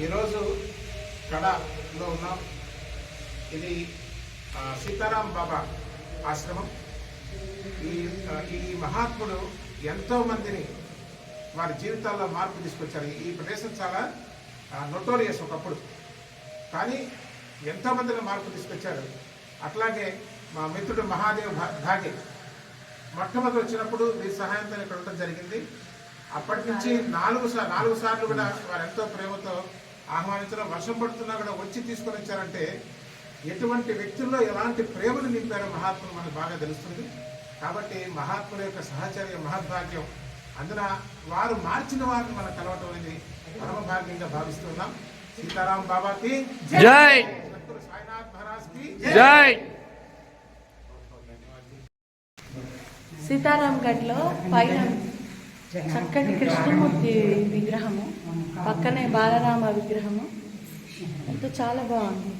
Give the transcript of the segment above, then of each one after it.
ఈరోజు కడలో ఉన్నాం. ఇది సీతారాం బాబా ఆశ్రమం. ఈ ఈ మహాత్ముడు ఎంతో మందిని వారి జీవితాల్లో మార్పు తీసుకొచ్చారు. ఈ ప్రదేశం చాలా నొటోరియస్ ఒకప్పుడు. కానీ ఎంతోమందిని మార్పు తీసుకొచ్చారు. అట్లాగే మా మిత్రుడు మహాదేవ్ భా- ధాగే మొట్టమొదటి వచ్చినప్పుడు మీ సహాయంతో ఇక్కడ ఉండడం జరిగింది. అప్పటి నుంచి నాలుగు సార్లు నాలుగు సార్లు కూడా వారు ఎంతో ప్రేమతో ఆహ్వానించడం వర్షం పడుతున్నా కూడా వచ్చి తీసుకొని వచ్చారంటే ఎటువంటి వ్యక్తుల్లో ఎలాంటి ప్రేమను నింపారో మహాత్ములు మనకు బాగా తెలుస్తుంది. కాబట్టి మహాత్ముల యొక్క సహచర్య మహద్భాగ్యం అందున వారు మార్చిన వారిని మనం కలవటం అనేది పరమ భాగ్యంగా భావిస్తున్నాం. సీతారాం బాబాకి జై! సాయినాథ్ జై! సీతారాం గఢ్లో పైన చక్కటి కృష్ణమూర్తి విగ్రహము పక్కనే బాలరామ విగ్రహము. ఎంతో చాలా బాగుంది.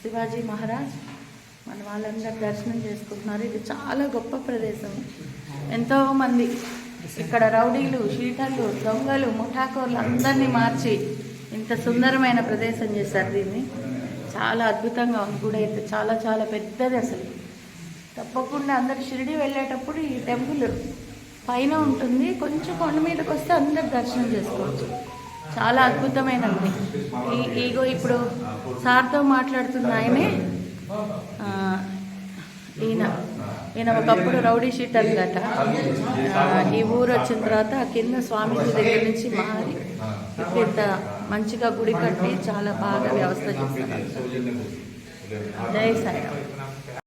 శివాజీ మహారాజ్ మన వాళ్ళందరూ దర్శనం చేసుకుంటున్నారు. ఇది చాలా గొప్ప ప్రదేశం. ఎంతో మంది ఇక్కడ రౌడీలు షీటర్లు దొంగలు ముఠాకోర్లు అందరినీ మార్చి ఇంత సుందరమైన ప్రదేశం చేశారు దీన్ని. చాలా అద్భుతంగా ఉంది. గుడి అయితే చాలా చాలా పెద్దది అసలు. తప్పకుండా అందరు షిరిడి వెళ్ళేటప్పుడు ఈ టెంపుల్ పైన ఉంటుంది. కొంచెం కొండ మీదకి వస్తే అందరు దర్శనం చేసుకోవచ్చు. చాలా అద్భుతమైన ఈ ఈగో ఇప్పుడు సార్తో మాట్లాడుతున్న ఆయనే ఈయన ఈయన ఒకప్పుడు రౌడీ షీటర్ గట ఈ ఊరు వచ్చిన తర్వాత కింద స్వామీజీ దగ్గర నుంచి మారి పెద్ద ఇంత మంచిగా గుడి కట్టి చాలా బాగా వ్యవస్థ చేస్తారు జై సాయిరామ్.